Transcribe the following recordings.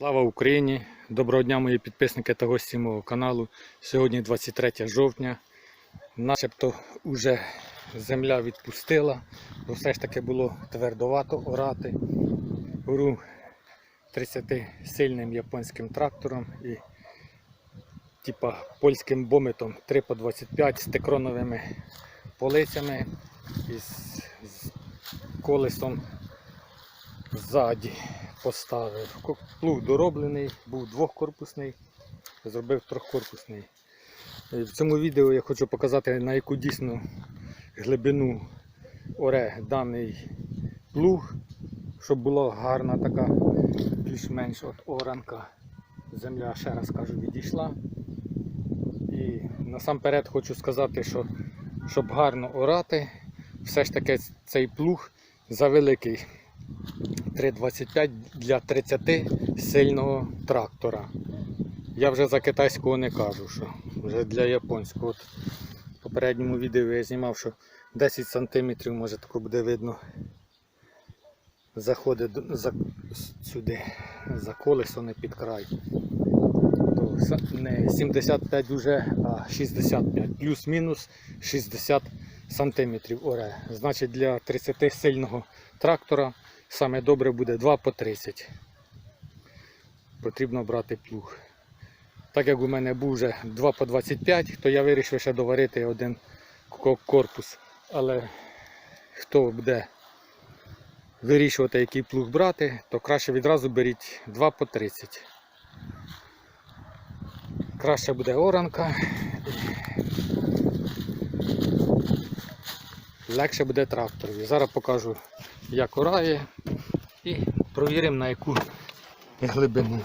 Слава Україні! Доброго дня, мої підписники та гості мого каналу. Сьогодні 23 жовтня. Начебто вже земля відпустила, бо все ж таки було твердовато орати. Ору 30-сильним японським трактором і типа польським бометом 3 по 25 з текроновими полицями і з колесом ззаді поставив. Плуг дороблений, був двохкорпусний, зробив трьохкорпусний. В цьому відео я хочу показати на яку дійсно глибину оре даний плуг, щоб була гарна така більш-менш оранка. Земля, ще раз кажу, відійшла. І насамперед хочу сказати, що щоб гарно орати, все ж таки цей плуг завеликий. 3,25 для 30 сильного трактора. Я вже за китайського не кажу, що вже для японського. От в попередньому відео я знімав, що 10 см може тако буде видно. Заходить за, сюди, за колесо, не під край. То не 75 вже, а 65. Плюс-мінус 60 сантиметрів оре. Значить для 30 сильного трактора саме добре буде 2 по 30. Потрібно брати плуг. Так як у мене був вже 2 по 25, то я вирішив ще доварити один корпус. Але хто буде вирішувати, який плуг брати, то краще відразу беріть 2 по 30. Краще буде оранка. Легше буде тракторові. Зараз покажу, як орає і провіримо на яку глибину.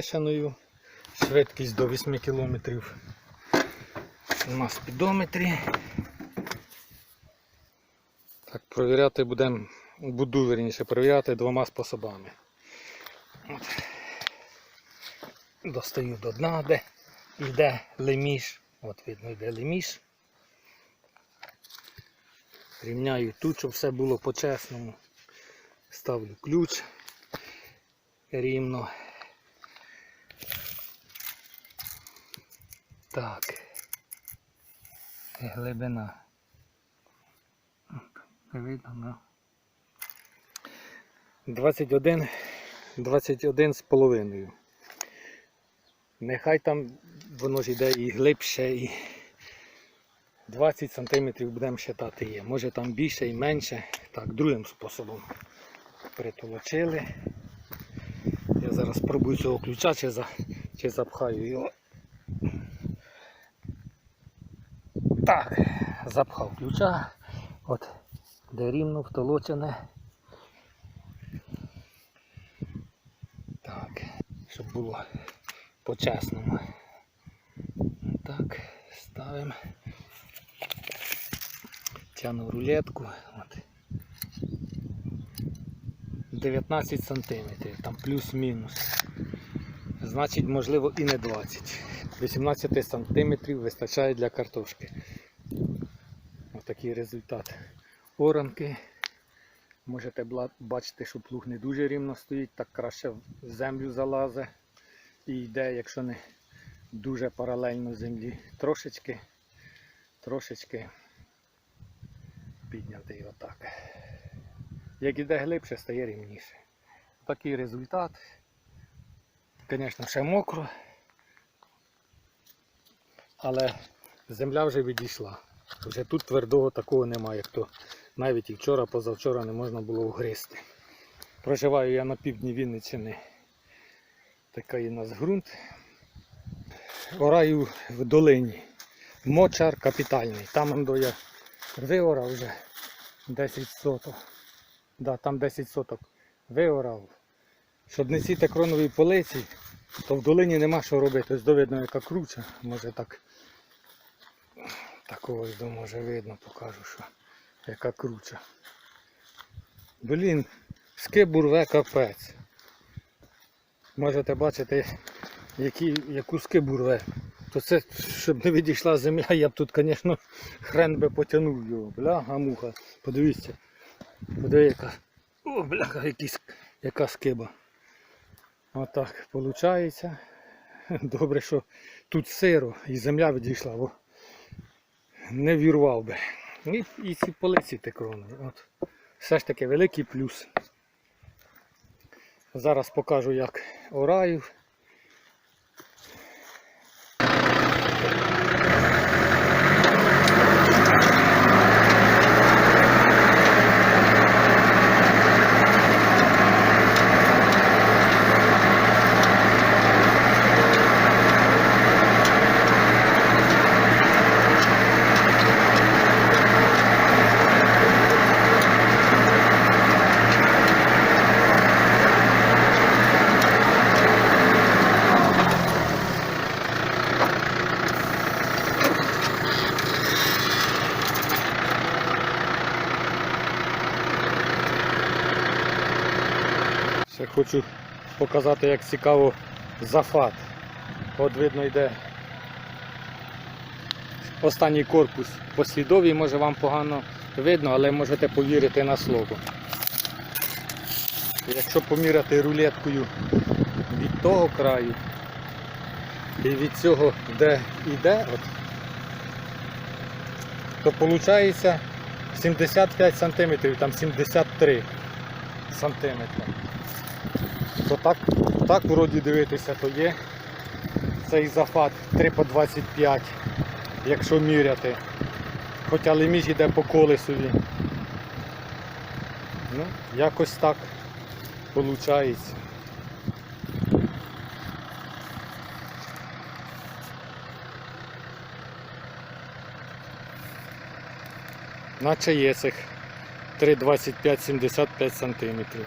Повишеною. Швидкість до 8 км на спідометрі. Так, провіряти будемо, буду верніше провіряти двома способами. От. Достаю до дна, де йде леміш. От видно йде леміш. Рівняю тут, щоб все було по-чесному. Ставлю ключ рівно. Так. Глибина. Видно, ну. 21, 21 з половиною. Нехай там воно ж йде і глибше, і 20 см будемо считати є. Може там більше і менше. Так, другим способом притолочили. Я зараз спробую цього ключа чи, за, чи запхаю його. Так, запхав ключа. От, де рівно втолочене. Так, щоб було по-чесному. Так, ставимо. Тяну рулетку. От. 19 сантиметрів, там плюс-мінус. Значить, можливо, і не 20. 18 сантиметрів вистачає для картошки. Ось такий результат оранки. Можете бачити, що плуг не дуже рівно стоїть, так краще в землю залазить і йде, якщо не дуже паралельно землі. Трошечки, трошечки піднятий отак. Як іде глибше, стає рівніше. Такий результат. Звісно, ще мокро. Але земля вже відійшла. Вже тут твердого такого немає, як то навіть і вчора, позавчора не можна було вгризти. Проживаю я на півдні Вінниччини. Такий у нас ґрунт. Ораю в долині. Мочар капітальний. Там до я виорав вже 10 соток. Да, там 10 соток виорав. Щоб не сіти кронові полиці, то в долині нема що робити. Ось довідно яка круча. Може так. Такого ось до може видно, покажу, що яка круча. Блін, скибур рве капець. Можете бачити, які, яку скибу рве. То це, щоб не відійшла земля, я б тут, звісно, хрен би потягнув його. Бляга муха. Подивіться. Подиви, яка. О, бляха, якісь, яка скиба. Отак виходить. Добре, що тут сиро і земля відійшла, бо не вірвав би. І, і ці полиці текронові. От. Все ж таки великий плюс. Зараз покажу, як ораю. Хочу показати, як цікаво зафат. От видно йде останній корпус послідовий, може вам погано видно, але можете повірити на слово. Якщо поміряти рулеткою від того краю і від цього, де йде, от, то виходить 75 см, там 73 сантиметри то так, так вроді дивитися, то є цей зафат 3 по 25, якщо міряти. Хоча леміж йде по колесові. Ну, якось так виходить. Наче є цих 3,25-75 сантиметрів.